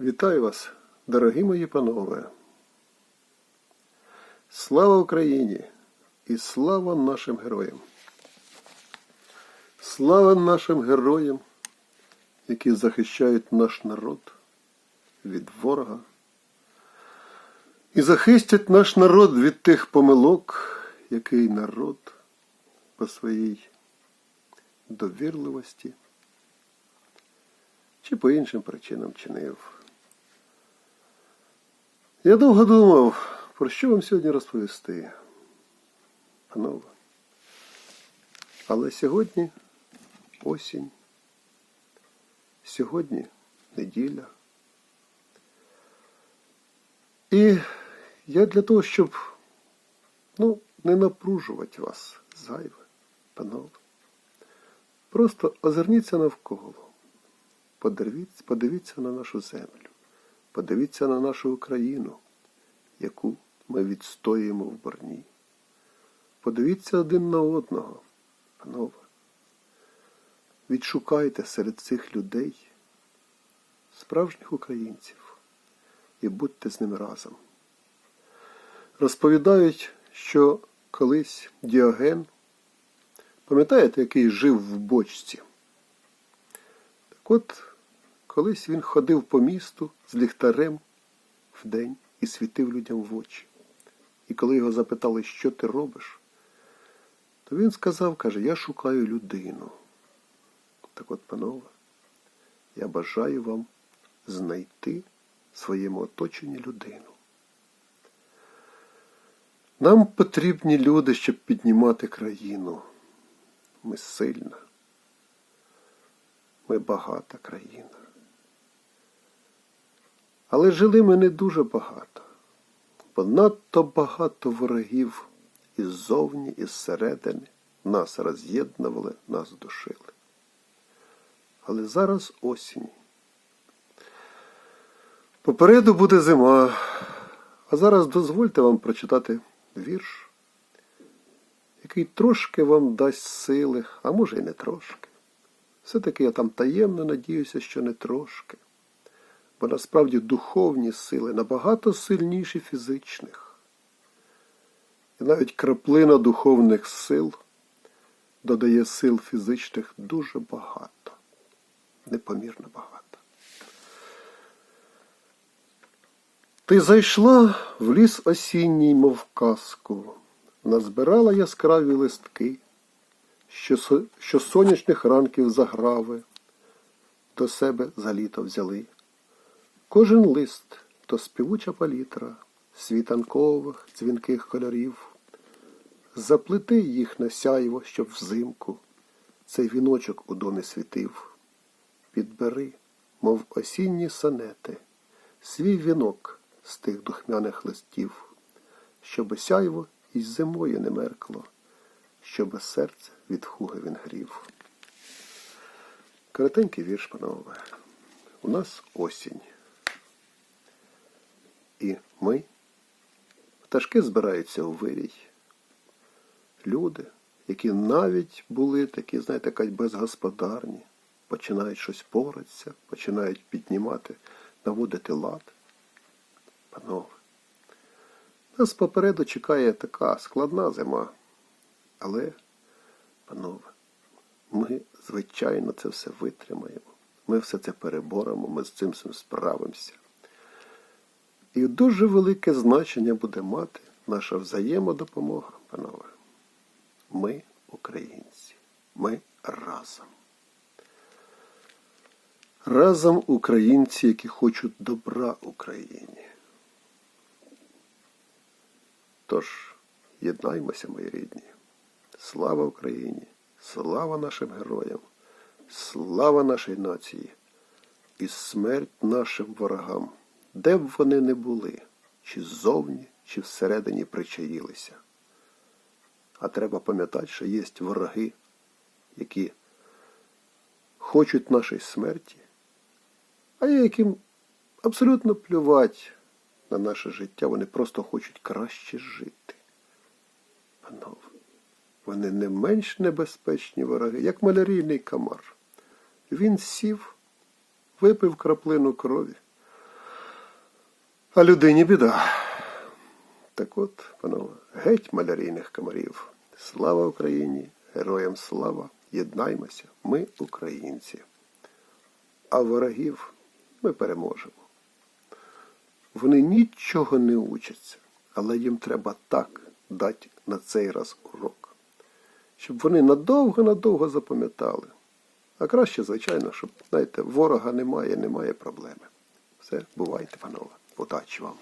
Вітаю вас, дорогі мої панове. Слава Україні і слава нашим героям. Слава нашим героям, які захищають наш народ від ворога. І захистять наш народ від тих помилок, який народ по своїй довірливості чи по іншим причинам чинив. Я довго думав, про що вам сьогодні розповісти, панове. Але сьогодні осінь, сьогодні неділя. І я для того, щоб ну, не напружувати вас зайве, панове. Просто озирніться навколо. Подивіться, подивіться на нашу землю, подивіться на нашу Україну, яку ми відстоюємо в борні. Подивіться один на одного, панове. Відшукайте серед цих людей справжніх українців і будьте з ними разом. Розповідають, що колись Діоген, пам'ятаєте, який жив в бочці? Так от, колись він ходив по місту з ліхтарем вдень і світив людям в очі. І коли його запитали, що ти робиш, то він сказав, каже, я шукаю людину. Так от, панове, я бажаю вам знайти в своєму оточенні людину. Нам потрібні люди, щоб піднімати країну. Ми сильна. Ми багата країна. Але жили ми не дуже багато, бо надто багато ворогів іззовні, і зсередини нас роз'єднували, нас душили. Але зараз осінь. Попереду буде зима, а зараз дозвольте вам прочитати вірш, який трошки вам дасть сили, а може і не трошки. Все-таки я там таємно надіюся, що не трошки. Бо насправді духовні сили набагато сильніші фізичних. І навіть краплина духовних сил додає сил фізичних дуже багато, непомірно багато. Ти зайшла в ліс осінній, мов казку, назбирала яскраві листки, що, сонячних ранків заграви до себе за літо взяли. Кожен лист то співуча палітра світанкових дзвінких кольорів. Заплети їх на сяйво, щоб взимку цей віночок у домі світив. Підбери, мов осінні сонети, свій вінок з тих духмяних листів, щоби сяйво із зимою не меркло, щоби серце від хуги він грів. Коротенький вірш, панове. У нас осінь. І ми, пташки збираються у вирій. Люди, які навіть були такі, знаєте, якась безгосподарні, починають щось поратися, починають піднімати, наводити лад. Панове, нас попереду чекає така складна зима. Але, панове, ми, звичайно, це все витримаємо. Ми все це переборемо, ми з цим справимося. І дуже велике значення буде мати наша взаємодопомога, панове. Ми українці. Ми разом. Разом українці, які хочуть добра Україні. Тож, єднаймося, мої рідні. Слава Україні! Слава нашим героям! Слава нашій нації! І смерть нашим ворогам, де б вони не були, чи ззовні, чи всередині причаїлися. А треба пам'ятати, що є вороги, які хочуть нашої смерті, а яким абсолютно плювать на наше життя, вони просто хочуть краще жити. Панове, вони не менш небезпечні вороги, як малярійний комар. Він сів, випив краплину крові, А людині біда. Так от, панове, геть малярійних комарів. Слава Україні! Героям слава! Єднаймося, ми українці. А ворогів ми переможемо. Вони нічого не учаться, але їм треба так дати на цей раз урок, щоб вони надовго-надовго запам'ятали. А краще, звичайно, щоб, знаєте, ворога немає, немає проблеми. Все, бувайте, панове. Удачі вам!